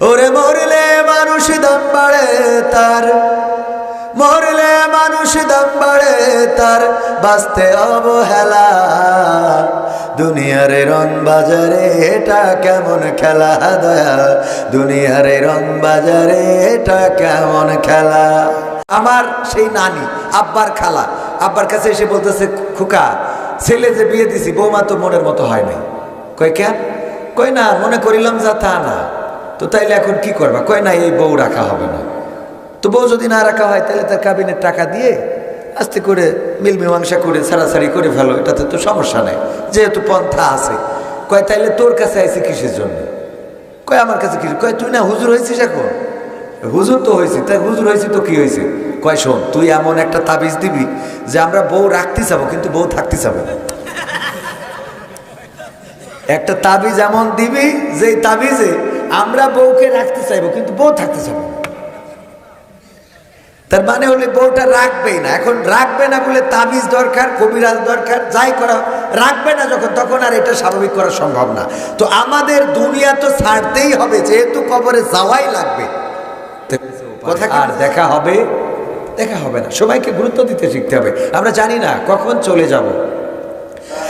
ওরে মরলে মানুষ দাম বাড়ে তার। মরলে মানুষ দাম বাড়ে তার। বাঁচতে অবহেলা। দুনিয়ারে রং বাজারে এটা কেমন খেলা, দয়া। দুনিয়ারে রং বাজারে এটা কেমন খেলা। আমার সেই নানি, আব্বার খালা। আব্বার কাছে এসে বলতেছে, খুকা, ছেলে যে বিয়ে দিছি, বৌমা তো মনের মতো হয় নাই। কয় কেন? কয় না, মনে করিলাম যা তা না। তো তাইলে এখন কি করবা? কয়, না, এই বউ রাখা হবে না। তো বউ যদি না রাখা হয় তাহলে তার কাবিনের টাকা দিয়ে আস্তে করে মিল মীমাংসা করে, ছাড়াছাড়ি করে ফেলো। এটাতে তো সমস্যা নেই, যেহেতু পন্থা আছে। কয়, তাইলে তোর কাছে আইসি কিসের জন্য? কয়, আমার কাছে কিছু কয়, তুই না হুজুর হয়েছিস এখন? হুজুর তো হয়েছি তাই হুজুর হয়েছি তো কি হয়েছে কয়, শোন, তুই এমন একটা তাবিজ দিবি যে আমরা বউ রাখতে চাবো, কিন্তু বউ থাকতে চাবো না। একটা তাবিজ এমন দিবি যে তাবিজে আমরা বউকে রাখতে চাইব কিন্তু বউ থাকতে না। তার মানে হলে বউটা রাখবেই না। এখন রাখবে না বলে তাবিজ দরকার কবিরাজ দরকার যাই করা রাখবে না যখন তখন আর এটা স্বাভাবিক করা সম্ভব না। তো আমাদের দুনিয়া তো ছাড়তেই হবে যেহেতু কবরে যাওয়াই লাগবে। কথা আর দেখা হবে? দেখা হবে না। সবাইকে গুরুত্ব দিতে শিখতে হবে। আমরা জানি না কখন চলে যাব।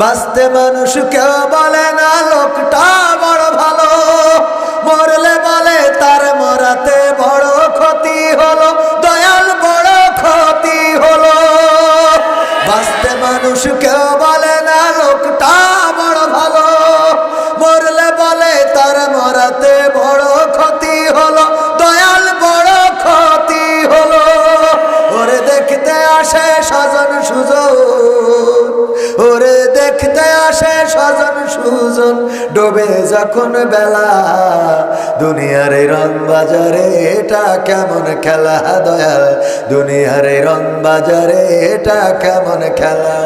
বাঁচতে মানুষ কেউ বলে না, লোকটা বড় ভালো। মরলে বলে তার মরাতে বড় ক্ষতি হলো, দয়াল বড় ক্ষতি হলো। বাঁচতে মানুষ কেউ বলে না, লোকটা বড় ভালো। মরলে বলে তার মরাতে বড় ক্ষতি হলো, দয়াল বড় ক্ষতি হলো। ওরে দেখতে আসে সুজন ওরে দেখতে আসে স্বজন সুজন, ডোবে যখন বেলা। দুনিয়ার রং বাজারে এটা কেমন খেলা, দয়াল? দুনিয়ার রং বাজারে এটা কেমন খেলা?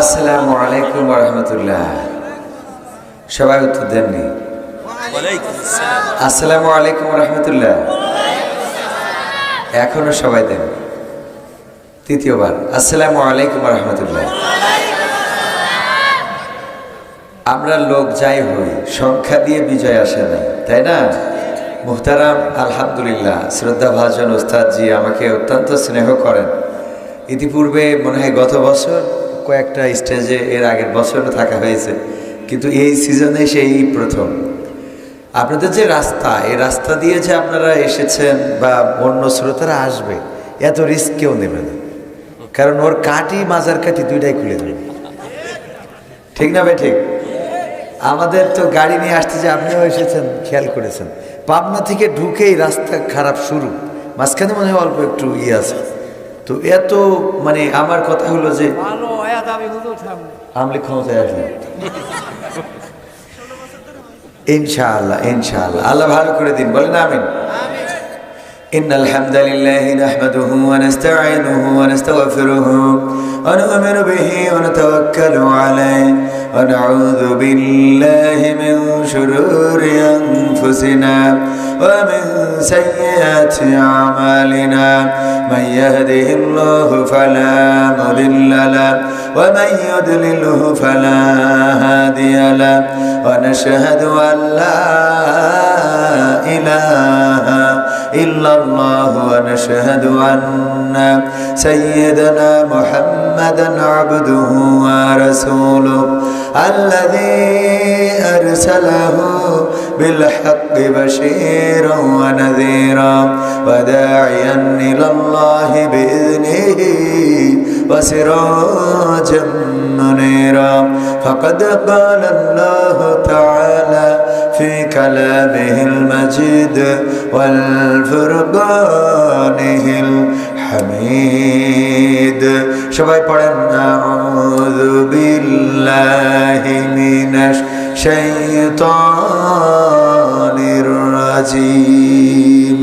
আসসালামু আলাইকুম রহমতুল্লাহ। সবাই উত্তর দেননি। আসসালামু আলাইকুম রহমতুল্লাহ। এখনও সবাই দেন। তৃতীয়বার। আসসালামু আলাইকুম রহমতুল্লাহ। আমরা লোক যাই হই, সংখ্যা দিয়ে বিজয় আসে না, তাই না? মুহতারাম, আলহামদুলিল্লাহ শ্রদ্ধা ভাজন ওস্তাদজি আমাকে অত্যন্ত স্নেহ করেন। ইতিপূর্বে মনে হয় গত বছর কয়েকটা স্টেজে এর আগের বছরও থাকা হয়েছে, কিন্তু এই সিজনে সেই প্রথম। আপনাদের যে রাস্তা এই রাস্তা দিয়ে যে আপনারা এসেছেন বা অন্য শ্রোতারা আসবে এত রিস্ক কেউ নেবে না। কারণ ওর কাটি মাজার কাটি দুইটাই খুলে দেবে। ঠিক না ভাই ঠিক? আমাদের তো গাড়ি নিয়ে আসতে যে আপনিও এসেছেন খেয়াল করেছেন। পাবনা থেকে ঢুকেই রাস্তা খারাপ শুরু। মাঝখানে মনে হয় অল্প একটু ইয়ে আছে। তো এত মানে আমার কথা হলো যে হয়ে আমলি ক্ষমতায় আসবে। ইনশাআল্লাহ ইনশাআল্লাহ আল্লাহ ভালো করে দিন বলেন আমিন إن الحمد لله نحمده ونستعينه ونستغفره ونؤمن به ونتوكل عليه ونعوذ بالله من شرور أنفسنا ومن سيئات أعمالنا من يهده الله فلا مضل له ومن يضلله فلا هادي له ونشهد أن لا إله إلا الله ونشهد أن سيدنا محمدا عبده ورسوله الذي أرسله بالحق بشيرا ونذيرا وداعيا إلى الله بإذنه وسراجا منيرا فقد قال الله تعالى في كلامه المجيد والفرقانه الحميد حميد সবাই পড়েন আউযু বিল্লাহি মিনাশ শাইতানির রাজিম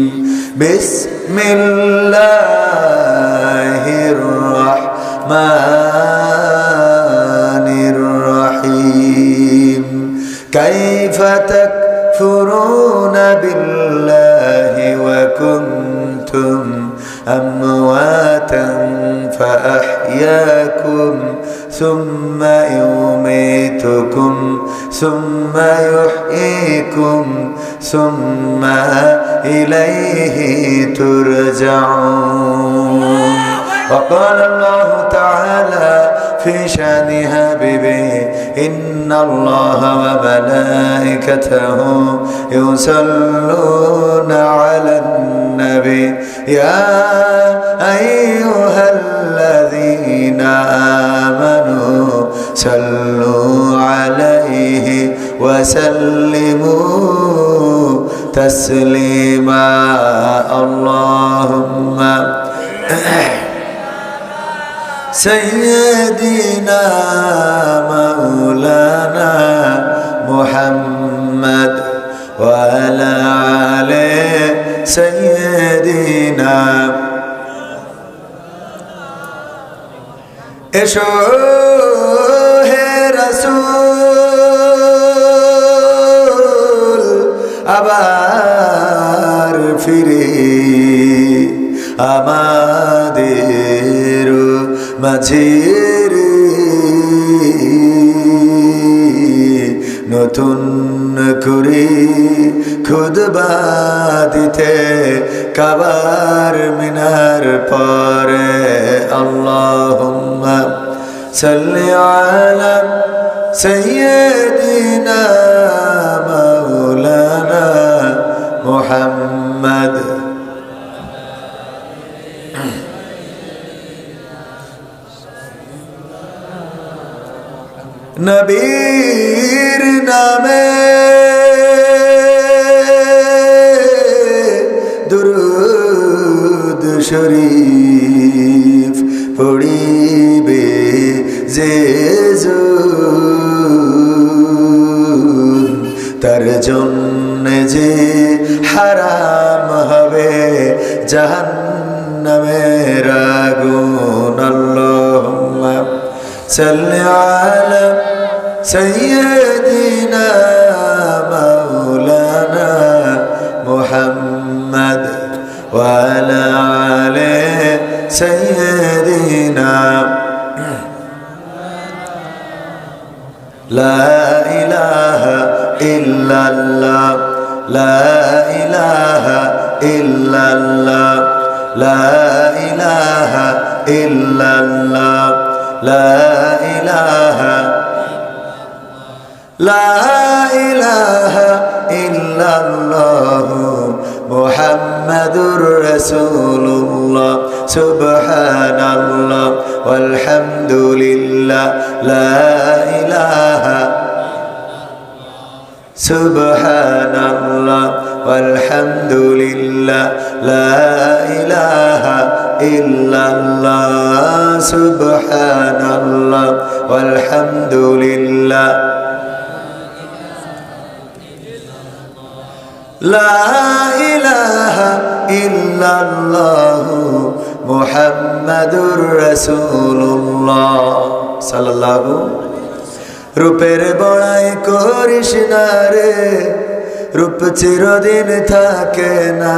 বিসমিল্লাহির الرحمن الرحيم. كيف تكفرون بالله وكنتم أمواتا فأحياكم ثم يميتكم ثم يحييكم ثم إليه ترجعون. وقال الله في شان حبيبه إن الله وملائكته يصلون على النبي. يا أيها الذين آمنوا صلوا عليه وسلموا تسليما. اللهم سيدنا مولانا محمد وعلى آله سيدنا এসো হে রসুল আবার ফিরে আমাদের মাঝের নতুন করে খুদবা দিতে কাবার মিনার পরে আল্লাহুম্মা সাল্লি আলা মাওলানা মুহাম্মদ। নবীর নামে দুরুদ শরীফ পড়িবে যে তার জন্য যে হারাম হবে জাহান্নামের سل على سيدنا مولانا محمد وعلى عليه سيدنا. لا إله إلا الله. لا إله إلا الله. لا إله إلا الله. لا إله لا إله إلا الله محمد رسول الله سبحان الله والحمد لله لا إله سبحان الله والحمد لله لا إله ইল্লাল্লাহ, সুবহানাল্লাহ আলহামদুলিল্লাহ লা ইলাহা ইল্লাল্লাহু মুহাম্মাদুর রাসূলুল্লাহ। সাল্লাল্লাহু। রূপের বড়াই করিস না রে, রূপ চিরদিন থাকে না।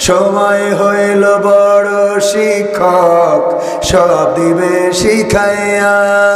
সময় হইল বড় শিক্ষক সব দিবে শিখাইয়া।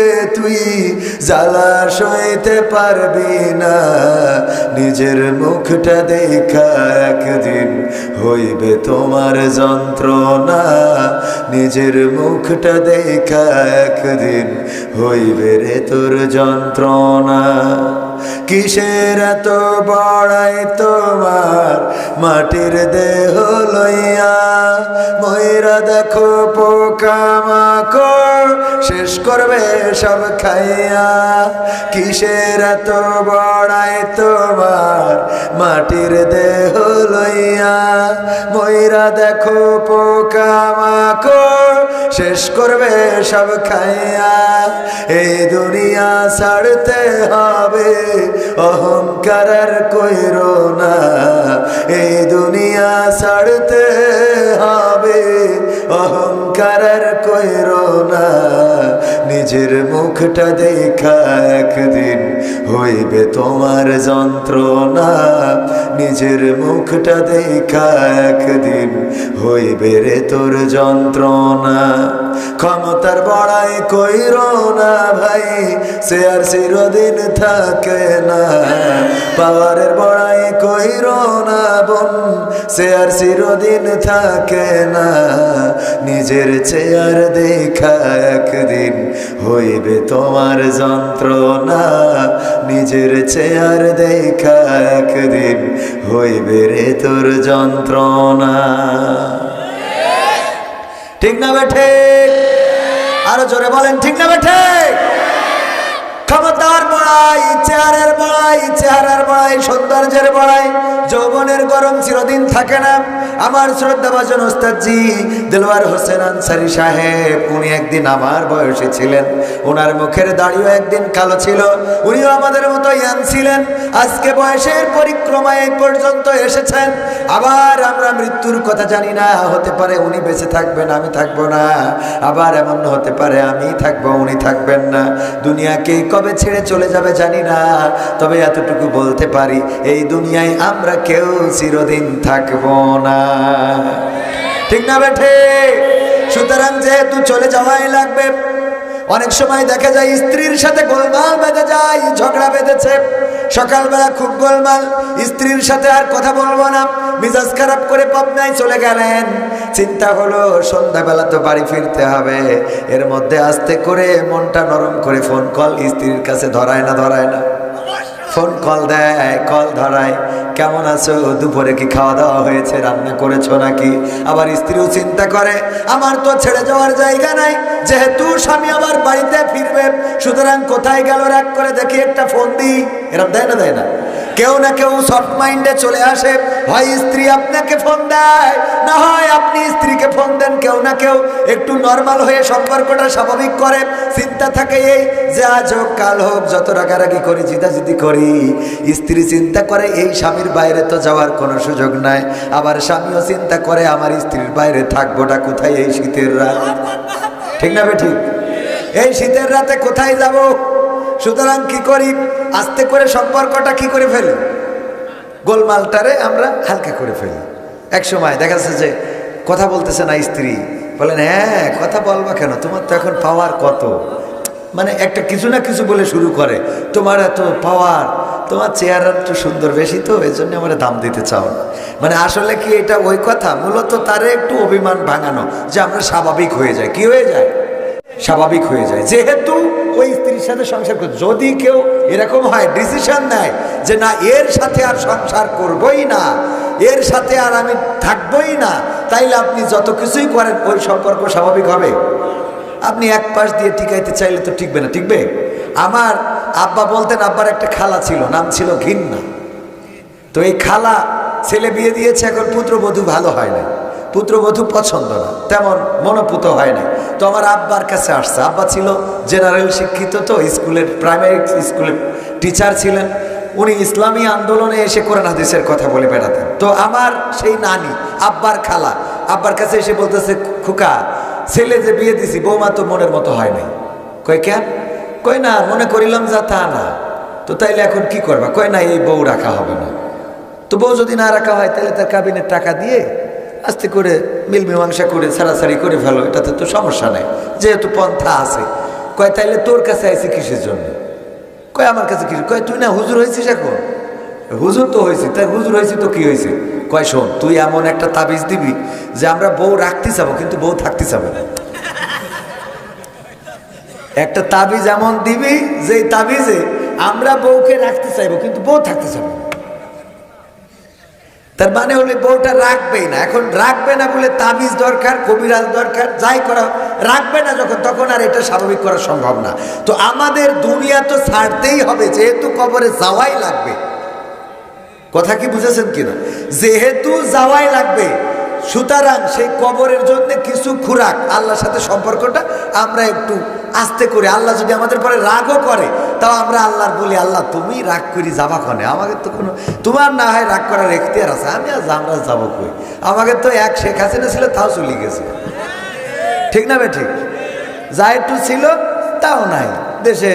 তুই জ্বালা সইতে পারবি না। নিজের মুখটা দেখা একদিন হইবে তোমার যন্ত্রণা। নিজের মুখটা দেখা একদিন হইবে রে তোর যন্ত্রণা। কিসের এত বড়াই তোমার মাটির দেহ লইয়া ময়রা দেখো পোকামাকড় শেষ করবে সব খাইয়া। কিসের এত বড়াই তোমার? মাটির দেহ লইয়া ময়রা দেখো পোকামাকড় শেষ করবে সব খাইয়া। এই দুনিয়া ছাড়তে হবে, অহংকার আর কইরো না। দুনিয়া ছাড়তে হবে। অহংকার আর কইরো না। নিজের মুখটা দেখা একদিন হইবে তোমার যন্ত্রণা। নিজের মুখটা দেখা একদিন হইবে রে তোর যন্ত্রণা। ক্ষমতার বড়াই কইর না ভাই, সে আর চিরদিন থাকে না। পাওয়ারের বড়াই কইর না বোন, সে আর চিরদিন থাকে না। নিজের চেয়ার দেখা একদিন হইবে তোমার যন্ত্রণা। নিজের চেয়ার দেখা একদিন হইবে রে তোর যন্ত্রণা। ঠিক না বেঠে আরও জোরে বলেন ঠিক না বেঠে ক্ষমতার বড়াই চেয়ারের বড়াই। চেহারার বড়াই সৌন্দর্যের বড়াই যৌবনের গরম চিরদিন থাকে না। আমার শ্রদ্ধাভাজন ওস্তাদজি দিলওয়ার হোসেন আনসারি সাহেব, উনি একদিন আমার বয়সে ছিলেন। ওনার মুখের দাড়িও একদিন কালো ছিল। উনিও আমাদের মতো ইয়ান ছিলেন। আজকে বয়সের পরিক্রমায় পর্যন্ত এসেছেন। আবার আমরা মৃত্যুর কথা জানি না, হতে পারে উনি বেঁচে থাকবেন, আমি থাকব না। আবার এমন হতে পারে আমি থাকব, উনি থাকবেন না। দুনিয়াকে কবে ছেড়ে চলে যাবে জানি না। তবে এতটুকু বলতে পারি, এই দুনিয়ায় আমরা কেউ চিরদিন থাকব না। ঠিক না বেঠে? সুতরাং যেহেতু চলে যাওয়াই লাগবে, অনেক সময় দেখা যায় স্ত্রীর সাথে গোলমাল বেঁধে যায়, ঝগড়া বেঁধেছে। সকালবেলা খুব গোলমাল, স্ত্রীর সাথে আর কথা বলব না। মিজাজ খারাপ করে পাবনায় চলে গেলেন। চিন্তা হলো, সন্ধ্যাবেলা তো বাড়ি ফিরতে হবে। এর মধ্যে আস্তে করে মনটা নরম করে ফোন কল, স্ত্রীর কাছে ধরায় না ধরায় না। ফোন কল দেয়, কল ধরায়। কেমন আছো? দুপুরে কি খাওয়া দাওয়া হয়েছে? রান্না করেছ নাকি? আবার স্ত্রীও চিন্তা করে, আমার তো ছেড়ে যাওয়ার জায়গা নাই। যেহেতু স্বামী আমার বাড়িতে ফিরবে, সুতরাং কোথায় গেল? রাগ করে দেখি একটা ফোন দিই। এরকম দেয় না দেয় না? কেউ না কেউ সফট মাইন্ডে চলে আসে, হয় স্ত্রী আপনাকে ফোন দেয়, না হয় আপনি স্ত্রীকে ফোন দেন, কেউ না কেউ। একটু নর্মাল হয়ে সম্পর্কটা স্বাভাবিক করে। চিন্তা থাকে এই যে আজ হোক, কাল হোক, যত রাগারাগি করি, জিদাজিদি করি, স্ত্রী চিন্তা করে এই স্বামীর বাইরে তো যাওয়ার কোনো সুযোগ নাই, আবার স্বামীও চিন্তা করে আমার স্ত্রীর বাইরে থাকবোটা কোথায় এই শীতের রাত? ঠিক না বে ঠিক? এই শীতের রাতে কোথায় যাব? সুতরাং কি করি? আস্তে করে সম্পর্কটা কি করে ফেলি? গোলমালটারে আমরা হালকা করে ফেলি। এক সময় দেখা যাচ্ছে যে কথা বলতেছে না স্ত্রী। বলেন হ্যাঁ কথা বলবা কেন? তোমার তো এখন পাওয়ার কত? মানে একটা কিছু না কিছু বলে শুরু করে, তোমার এত পাওয়ার তোমার চেহারা একটু সুন্দর বেশি তো এই জন্য আমার দাম দিতে চাও না। মানে আসলে কি এটা ওই কথা? মূলত তারে একটু অভিমান ভাঙানো, যে আমরা স্বাভাবিক হয়ে যায় কি হয়ে যায়? স্বাভাবিক হয়ে যায়। যেহেতু ওই স্ত্রীর সাথে সংসার করে যদি কেউ এরকম হয় ডিসিশন নেয় যে না, এর সাথে আর সংসার করবই না, এর সাথে আর আমি থাকবই না, তাইলে আপনি যত কিছুই করেন, ওই সম্পর্ক স্বাভাবিক হবে। আপনি এক পাশ দিয়ে টিকাইতে চাইলে তো টিকবে না, টিকবে? আমার আব্বা বলতেন, আব্বার একটা খালা ছিল, নাম ছিল ঘিন্না। তো এই খালা ছেলে বিয়ে দিয়েছে, এখন পুত্রবধূ ভালো হয় না পুত্রবধূ পছন্দ না, তেমন মনোপুত হয় না তো আমার আব্বার কাছে আসছে। আব্বা ছিল জেনারেল শিক্ষিত তো, স্কুলের প্রাইমারি স্কুলের টিচার ছিলেন। উনি ইসলামী আন্দোলনে এসে কোরআন হাদিসের কথা বলে বেড়াতেন। তো আমার সেই নানি, আব্বার খালা, আব্বার কাছে এসে বলতেছে, খুকা, ছেলে যে বিয়ে দিছি, বৌমা তো মনের মতো হয় নাই। কই কেন কই না, মনে করিলাম যা তা না। তো তাইলে এখন কি করবা? কই না, এই বউ রাখা হবে না। তো বউ যদি না রাখা হয় তাহলে তার কাবিনের টাকা দিয়ে আস্তে করে মিল মীমাংসা করে ছাড়াছাড়ি করে ফেলো, এটাতে তো সমস্যা নেই। যেহেতু পন্থা আছে, কয় তাইলে তোর কাছে আইসি কিসের জন্য? কয় আমার কাছে কিছু কয় তুই না হুজুর হয়েছিস এখন? হুজুর তো হয়েছি তাই হুজুর হয়েছি তো কি হয়েছে কয় শোন, তুই এমন একটা তাবিজ দিবি যে আমরা বউ রাখতে চাবো, কিন্তু বউ থাকতে চাবো না। একটা তাবিজ এমন দিবি যে তাবিজে আমরা বউকে রাখতে চাইব, কিন্তু বউ থাকতে চাবো। তার মানে হলে বউটা রাখবেই না। এখন রাখবে না বলে তাবিজ দরকার, কবিরাজ দরকার, যাই করা রাখবে না যখন, তখন আর এটা স্বাভাবিক করা সম্ভব না। তো আমাদের দুনিয়া তো ছাড়তেই হবে, যেহেতু কবরে যাওয়াই লাগবে। কথা কি বুঝেছেন কিনা? যেহেতু যাওয়াই লাগবে সুতরাং সেই কবরের জন্য কিছু খুরাক, আল্লাহর সাথে সম্পর্কটা আমরা একটু আস্তে করে। আল্লাহ যদি আমাদের পরে রাগও করে, তাও আমরা আল্লাহর বলি, আল্লাহ, তুমি রাগ করি যাবা কনে? আমাকে তো কোনো, তোমার না হয় রাগ করার এখতিয়ার আছে। আমি আর আমরা যাব কই? আমাকে তো এক শেখ হাসিনা ছিল, তাও চলে গেছে। ঠিক না ঠিক যা একটু ছিল, তাও নাই। দেশে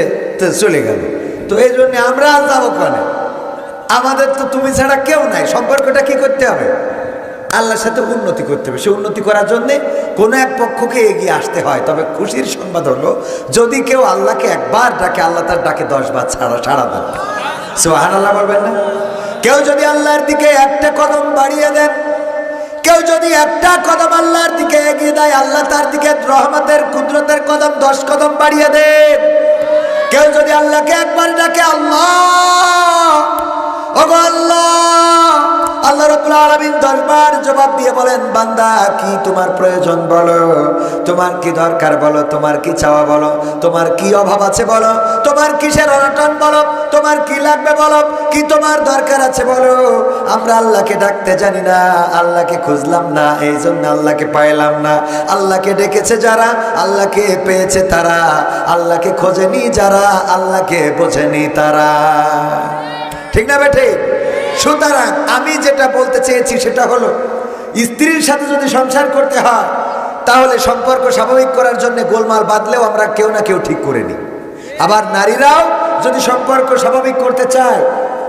চলে গেল। তো এই জন্য আমরা আর যাব কনে? আমাদের তো তুমি ছাড়া কেউ নাই। সম্পর্কটা কি করতে হবে? আল্লাহর সাথে উন্নতি করতে হবে। সে উন্নতি করার জন্যে কোনো এক পক্ষকে এগিয়ে আসতে হয়। তবে খুশির সংবাদ হলো, যদি কেউ আল্লাহকে একবার ডাকে, আল্লাহ তার ডাকে দশ বার ছাড়া ছাড়া দেন। সোহান আল্লাহ বলবেন না? কেউ যদি আল্লাহর দিকে একটা কদম বাড়িয়ে দেন, কেউ যদি একটা কদম আল্লাহর দিকে এগিয়ে দেয়, আল্লাহ তার দিকে রহমতের, কুদরতের কদম দশ কদম বাড়িয়ে দেন। কেউ যদি আল্লাহকে একবার ডাকে, আল্লাহ আল্লাহ আল্লাহ রাব্বুল আলামিন দরবার জবাব দিয়ে বলেন, বান্দা, কি তোমার প্রয়োজন বলো? তোমার কি দরকার বলো? তোমার কি চাওয়া বলো? তোমার কি অভাব আছে বলো? তোমার কিসের অনটন বলো? তোমার কি লাগবে বলো? কি তোমার দরকার আছে বলো? আমরা আল্লাহকে ডাকতে জানি না, আল্লাহকে খুঁজলাম না এই জন্য আল্লাহকে পাইলাম না। আল্লাহকে ডেকেছে যারা, আল্লাহকে পেয়েছে তারা। আল্লাহকে খোঁজেনি যারা, আল্লাহকে বোঝেনি তারা। ঠিক না বেঠে সুতরাং আমি যেটা বলতে চেয়েছি সেটা হলো, স্ত্রীর সাথে যদি সংসার করতে হয়, তাহলে সম্পর্ক স্বাভাবিক করার জন্য গোলমাল বাঁধলেও আমরা কেউ না কেউ ঠিক করে নিই। আবার নারীরাও যদি সম্পর্ক স্বাভাবিক করতে চায়,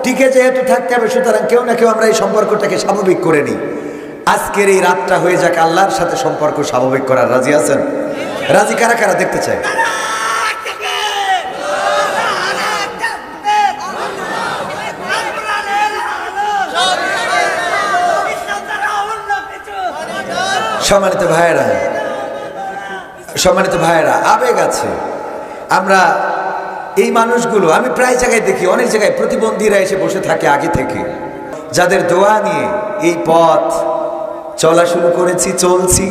টিকে যেহেতু থাকতে হবে, সুতরাং কেউ না কেউ আমরা এই সম্পর্কটাকে স্বাভাবিক করে নিই। আজকের এই রাতটা হয়ে যাক আল্লাহর সাথে সম্পর্ক স্বাভাবিক করার। রাজি আছেন? রাজি কারা কারা দেখতে চায় সম্মানিত ভাইয়েরা সম্মানিত ভাইয়েরা, আবেগ আছে। আমরা এই মানুষগুলো, আমি প্রায় জায়গায় দেখি, অনেক জায়গায় প্রতিবন্ধীরা এসে বসে থাকে আগে থেকে। যাদের দোয়া নিয়ে এই পথ চলা শুরু করেছি, চলছি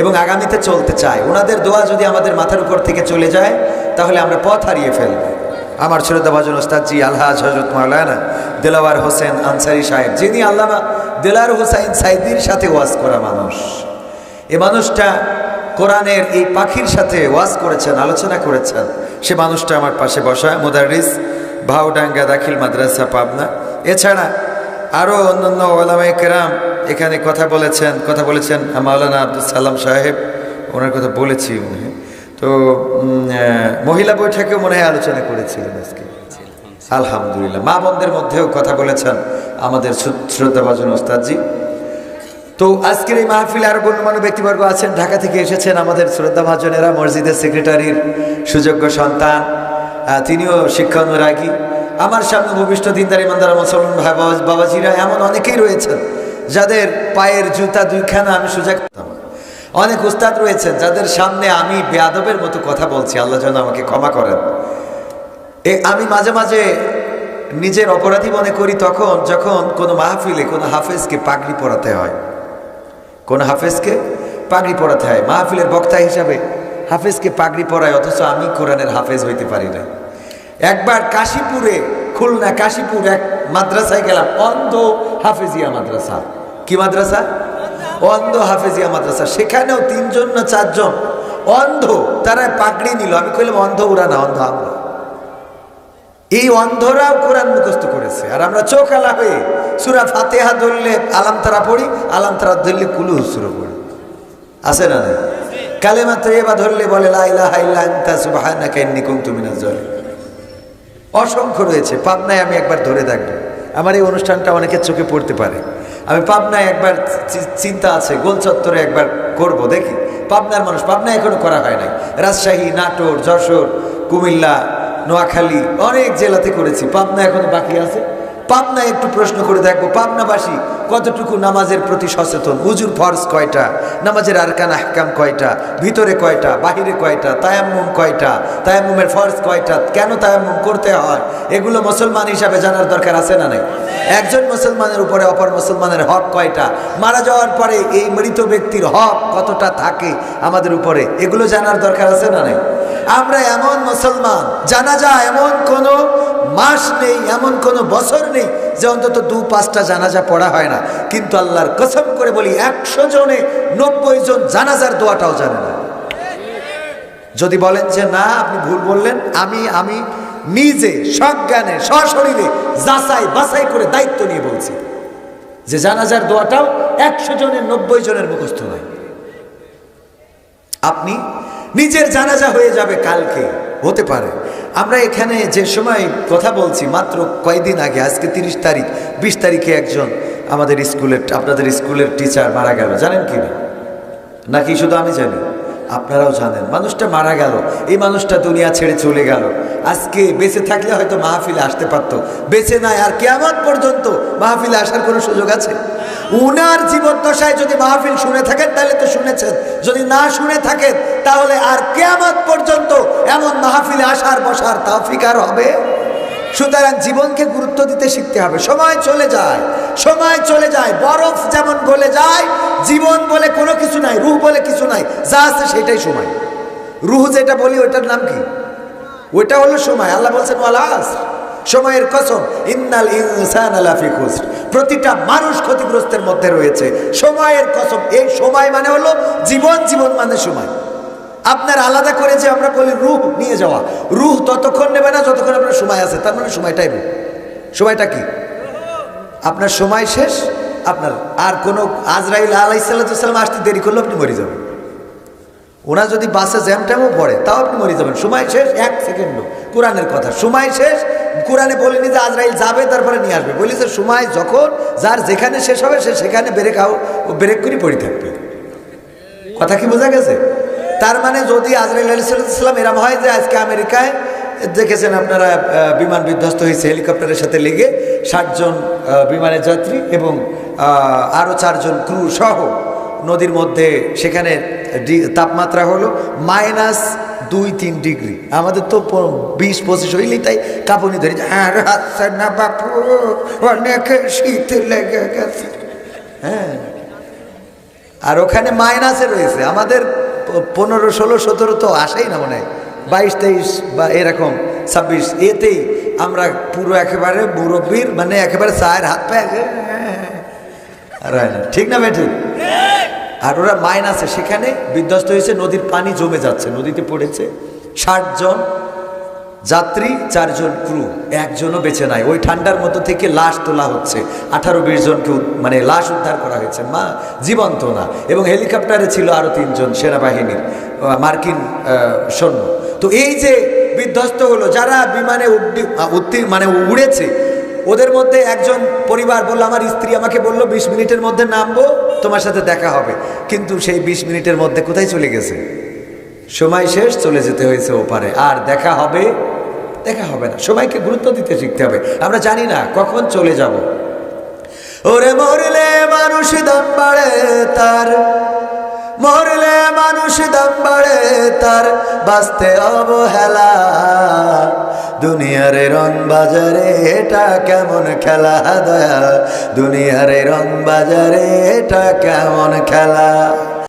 এবং আগামীতে চলতে চাই। ওনাদের দোয়া যদি আমাদের মাথার উপর থেকে চলে যায়, তাহলে আমরা পথ হারিয়ে ফেলব। আমার শ্রদ্ধাভাজন ওস্তাদজি আলহাজ হজরত মাওলানা দেলাওয়ার হোসেন আনসারি সাহেব, যিনি আল্লামা দেলার হোসাইন সাইদির সাথে ওয়াজ করা মানুষ। এ মানুষটা কোরআনের এই পাখির সাথে ওয়াজ করেছেন, আলোচনা করেছেন। সে মানুষটা আমার পাশে বসা, মুদারিস ভাউডাঙ্গা দাখিল মাদ্রাসা, পাবনা। এছাড়া আরও অন্যান্য ওলামাই কেরাম এখানে কথা বলেছেন কথা বলেছেন মাওলানা আব্দুল সালাম সাহেব। ওনার কথা বলেছি মনে তো মহিলা বৈঠকেও মনে হয় আলোচনা করেছিলেন আজকে। আলহামদুলিল্লাহ। মা বোনদের মধ্যেও কথা বলেছেন আমাদের শ্রদ্ধাভাজন ওস্তাদজি। তো আজকের এই মাহফিলে আরও গণ্যমান্য ব্যক্তিবর্গ আছেন, ঢাকা থেকে এসেছেন আমাদের শ্রদ্ধা ভাজনেরা মসজিদের সেক্রেটারির সুযোগ্য সন্তান তিনিও শিক্ষা অনুরাগী। আমার সামনে ভবিষ্ঠ দিনদার ইমানদার মুসলমান ভাই বাবাজিরা, এমন অনেকেই রয়েছেন যাদের পায়ের জুতা দুইখানা আমি করতাম অনেক উস্তাদ রয়েছেন যাদের সামনে আমি বেয়াদবের মতো কথা বলছি, আল্লাহ যেন আমাকে ক্ষমা করেন। এ, আমি মাঝে মাঝে নিজের অপরাধী মনে করি তখন যখন কোনো মাহফিলে কোনো হাফেজকে পাগড়ি পরাতে হয়। কোন হাফেজকে পাগড়ি পরাতে হয়? মাহফিলের বক্তা হিসাবে হাফেজকে পাগড়ি পরায়, অথচ আমি কোরআনের হাফেজ হইতে পারি না। একবার কাশীপুরে, খুলনা কাশীপুর এক মাদ্রাসায় গেলাম, অন্ধ হাফেজিয়া মাদ্রাসা। কি মাদ্রাসা? অন্ধ হাফেজিয়া মাদ্রাসা। সেখানেও তিনজন না চারজন অন্ধ, তারা পাগড়ি নিল। আমি কইলাম, অন্ধ ওরা না, অন্ধ আমরা। এই অন্ধরাও কোরআন মুখস্থ করেছে। আর আমরা চোখ আলা হয়ে সুরা ফাতেহা ধরলে আলাম তারা পড়ি, আলাম তারা ধরলে কুলু সুরো পড়ি। আছে না নাই? কালেমা তৈবা ধরলে বলে অসংখ্য রয়েছে, পাবনায় আমি একবার ধরে থাকব। আমার এই অনুষ্ঠানটা অনেকের চোখে পড়তে পারে। আমি পাবনায় একবার চিন্তা আছে, গোল চত্বরে একবার করব, দেখি। পাবনার মানুষ, পাবনায় এখনও করা হয় নাই। রাজশাহী, নাটোর, যশোর, কুমিল্লা নোয়াখালী অনেক জেলাতে করেছি পাবনা এখন বাকি আছে। পাবনায় একটু প্রশ্ন করে দেখব। পাবনাবাসী, কতটুকু নামাজের প্রতি সচেতন? উজুর ফরজ কয়টা? নামাজের আরকান আহকাম কয়টা? ভিতরে কয়টা? বাহিরে কয়টা? তায়াম্মুম কয়টা? তায়াম্মুমের ফরজ কয়টা? কেন তায়াম্মুম করতে হয়? এগুলো মুসলমান হিসাবে জানার দরকার আছে না নাই? একজন মুসলমানের উপরে অপর মুসলমানের হক কয়টা? মারা যাওয়ার পরে এই মৃত ব্যক্তির হক কতটা থাকে আমাদের উপরে? এগুলো জানার দরকার আছে না নাই? আমরা এমন মুসলমান জানা যায় এমন কোনো মাস নেই, এমন কোনো বছর নেই যে অন্তত দু পাঁচটা জানাজা পড়া হয় না। কিন্তু আল্লাহর কসম করে বলি, একশো জনে নব্বই জন জানাজার দোয়াটাও জানে না। যদি বলেন যে, না, আপনি ভুল বললেন, আমি আমি নিজে সজ্ঞানে, সশরীরে যাচাই বাছাই করে দায়িত্ব নিয়ে বলছি। যে জানাজার দোয়াটাও একশো জনের নব্বই জনের মুখস্থ নয় আপনি নিজের জানাজা হয়ে যাবে কালকে, হতে পারে। আমরা এখানে যে সময় কথা বলছি, মাত্র কয়েকদিন আগে, আজকে তিরিশ তারিখ, বিশ তারিখে একজন আমাদের স্কুলের, আপনাদের স্কুলের টিচার মারা গেল। জানেন কি না? নাকি শুধু আমি জানি? আপনারাও জানেন। মানুষটা মারা গেল। এই মানুষটা দুনিয়া ছেড়ে চলে গেল। আজকে বেঁচে থাকলে হয়তো মাহফিলে আসতে পারতো। বেঁচে নাই আর কেমন পর্যন্ত মাহফিলে আসার কোনো সুযোগ আছে? উনার জীবদ্দশায় যদি মাহফিল শুনে থাকেন, তাহলে তো শুনেছেন। যদি না শুনে থাকেন, তাহলে আর কেয়ামত পর্যন্ত এমন মাহফিলে আসার, বসার তাওফিক আর হবে? সুতরাং জীবনকে গুরুত্ব দিতে শিখতে হবে। সময় চলে যায়, সময় চলে যায়, বরফ যেমন গলে যায়, জীবন বলে কোনো কিছু নাই, রুহ বলে কিছু নাই, যা আছে সেটাই সময়। রুহ যেটা বলি, ওইটার নাম কি? ওইটা হলো সময়। আল্লাহ বলছেন ওয়ালাস সময়ের কসম, ইন্নাল ইনসান আলাফি খুসর। প্রতিটা মানুষ ক্ষতিগ্রস্তের মধ্যে রয়েছে। সময়ের কসম, এই সময় মানে হলো জীবন জীবন মানে সময়। আপনার আলাদা করে যে আমরা বলি রুহ নিয়ে যাওয়া। রুহ ততক্ষণ নেবে না যতক্ষণ আপনার সময় আছে। তার মানে সময়টাই রুহ সময়টা কি? আপনার সময় শেষ, আপনার আর কোনো আজরাইল আলাইসাল্লাম আসতে দেরি করলে আপনি মরে যাবেন। ওরা যদি বাসে জ্যাম ট্যামও পড়ে, তাও আপনি মরে যাবেন। সময় শেষ, এক সেকেন্ড কোরআনের কথা, সময় শেষ কোরআনে বলেনি যে আজরাইল যাবে, তারপরে নিয়ে আসবে। বলেছে, সময় যখন যার যেখানে শেষ হবে, সে সেখানে ব্রেক আও ব্রেক করে পড়ে থাকবে। কথা কি বোঝা গেছে? তার মানে যদি আজরাইল আলাইসাল্লাম এরম হয় যে আজকে আমেরিকায়, দেখেছেন আপনারা বিমান বিধ্বস্ত হয়েছে, হেলিকপ্টারের সাথে লেগে ষাটজন বিমানের যাত্রী এবং আরও চারজন ক্রু সহ নদীর মধ্যে সেখানে তাপমাত্রা হলো মাইনাস দুই তিন ডিগ্রি আমাদের তো বিশ পঁচিশ হইলেই তাই কাঁপুনি ধরে আর আচ্ছা না বাপু অনেক শীত লেগে গেছে হ্যাঁ আর ওখানে মাইনাসে রয়েছে আমাদের পনেরো ষোলো সতেরো তো আসেই না মনে হয় বাইশ তেইশ বা এরকম ছাব্বিশ এতেই আমরা পুরো একেবারে মুরব্বীর মানে একেবারে চায়ের হাত পায়ে হয় ঠিক না ভাই আর ওরা মাইন আছে। সেখানে বিধ্বস্ত হয়েছে, নদীর পানি জমে যাচ্ছে, নদীতে পড়েছে। ষাট জন যাত্রী, চারজন ক্রু, একজনও বেঁচে নাই। ওই ঠান্ডার মতো থেকে লাশ তোলা হচ্ছে। আঠারো বিশ জনকে মানে লাশ উদ্ধার করা হয়েছে। মা, জীবন্ত না। এবং হেলিকপ্টারে ছিল আরও তিনজন সেনাবাহিনীর মার্কিন সৈন্য। তো এই যে বিধ্বস্ত হলো, যারা বিমানে উড্ডি- মানে উড়েছে ওদের মধ্যে একজন পরিবার বলল, আমার স্ত্রী আমাকে বলল, বিশ মিনিটের মধ্যে নামবো, তোমার সাথে দেখা হবে। কিন্তু সেই বিশ মিনিটের মধ্যে কোথায় চলে গেছে? সময় শেষ, চলে যেতে হয়েছে ওপারে। আর দেখা হবে দেখা হবে না। সময়কে গুরুত্ব দিতে শিখতে হবে। আমরা জানি না কখন চলে যাব। ওরে মরলে মানুষ দাম বাড়ে তার, মরলে মানুষ দাম বাড়ে তার, বাঁচতে অবহেলা। দুনিয়ারে রং বাজারে এটা কেমন খেলা দয়া? দুনিয়ারে রং বাজারে এটা কেমন খেলা?